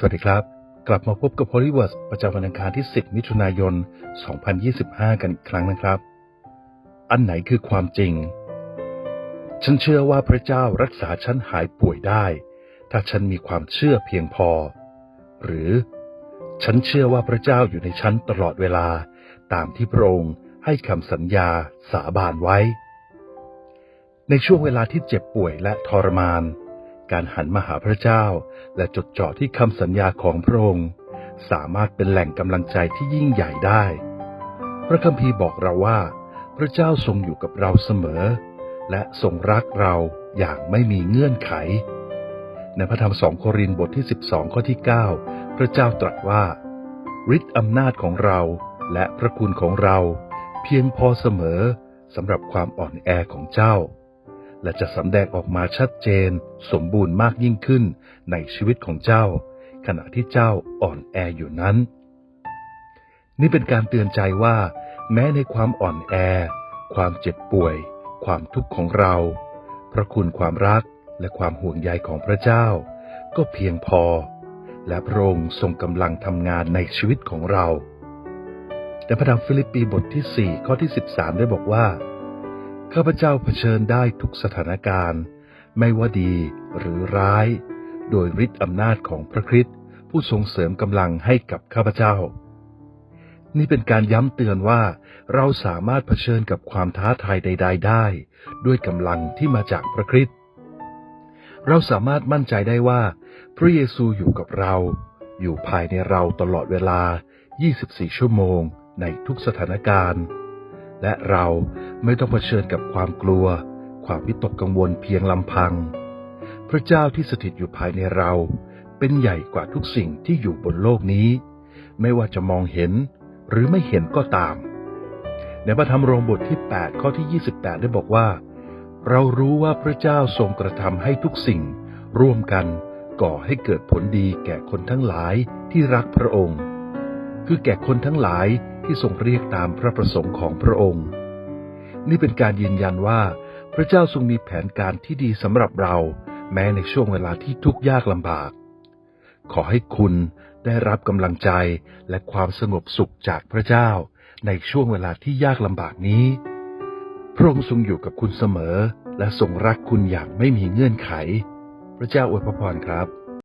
สวัสดีครับ กลับมาพบกับ Holy Word ประจำวันอังคารที่ 10 มิถุนายน 2025 กันอีกครั้งนะครับ อันไหนคือความจริง ฉันเชื่อว่าพระเจ้ารักษาฉันหายป่วยได้ ถ้าฉันมีความเชื่อเพียงพอ หรือ ฉันเชื่อว่าพระเจ้าอยู่ในฉันตลอดเวลา ตามที่พระองค์ให้คำสัญญาสาบานไว้ ในช่วงเวลาที่เจ็บป่วยและทรมาน การหันมาหาพระเจ้า และจดจ่อที่คำสัญญาของพระองค์ สามารถเป็นแหล่งกำลังใจที่ยิ่งใหญ่ได้ พระคัมภีร์บอกเราว่า พระเจ้าทรงอยู่กับเราเสมอ และทรงรักเราอย่างไม่มีเงื่อนไข ในพระธรรมสองโครินธ์บทที่ 12 ข้อที่ 9 พระเจ้าตรัสว่าฤทธิ์อำนาจของเราและพระคุณของเรา เพียงพอเสมอสำหรับความอ่อนแอของเจ้า และจะสำแดงออกมาชัดเจน สมบูรณ์มากยิ่งขึ้นในชีวิตของเจ้า ขณะที่เจ้าอ่อนแออยู่นั้น นี่เป็นการเตือนใจว่า แม้ในความอ่อนแอ ความเจ็บป่วย ความทุกข์ของเรา พระคุณความรักและความห่วงใยของพระเจ้า ก็เพียงพอ และพระองค์ทรงกำลังทำงานในชีวิตของเรา แต่พระธรรมฟิลิปปีบทที่ 4 ข้อที่ 13 ได้บอกว่า ข้าพเจ้าเผชิญได้ทุกสถานการณ์ ไม่ว่าดีหรือร้าย โดยฤทธิ์อำนาจของพระคริสต์ผู้ทรงเสริมกำลังให้กับข้าพเจ้า นี่เป็นการย้ำเตือนว่าเราสามารถเผชิญกับความท้าทายใด ๆ ได้ ด้วยกำลังที่มาจากพระคริสต์เราสามารถมั่นใจได้ว่า พระเยซูอยู่กับเรา อยู่ภายในเราตลอดเวลา 24 ชั่วโมงในทุกสถานการณ์ และเราไม่ต้องเผชิญกับความกลัว ความวิตกกังวลเพียงลำพัง พระเจ้าที่สถิตอยู่ภายในเรา เป็นใหญ่กว่าทุกสิ่งที่อยู่บนโลกนี้ ไม่ว่าจะมองเห็นหรือไม่เห็นก็ตาม ในพระธรรมโรมบทที่ 8 ข้อที่ 28 ได้บอกว่า เรารู้ว่าพระเจ้าทรงกระทำให้ทุกสิ่ง ร่วมกันก่อให้เกิดผลดีแก่คนทั้งหลายที่รักพระองค์ คือแก่คนทั้งหลาย ที่ทรงเรียกตามพระประสงค์ของพระองค์ นี่เป็นการยืนยันว่า พระเจ้าทรงมีแผนการที่ดีสำหรับเรา แม้ในช่วงเวลาที่ทุกข์ยากลำบาก ขอให้คุณได้รับกำลังใจและความสงบสุขจากพระเจ้า ในช่วงเวลาที่ยากลำบากนี้ พระองค์ทรงอยู่กับคุณเสมอ และทรงรักคุณอย่างไม่มีเงื่อนไข พระเจ้าอวยพรครับ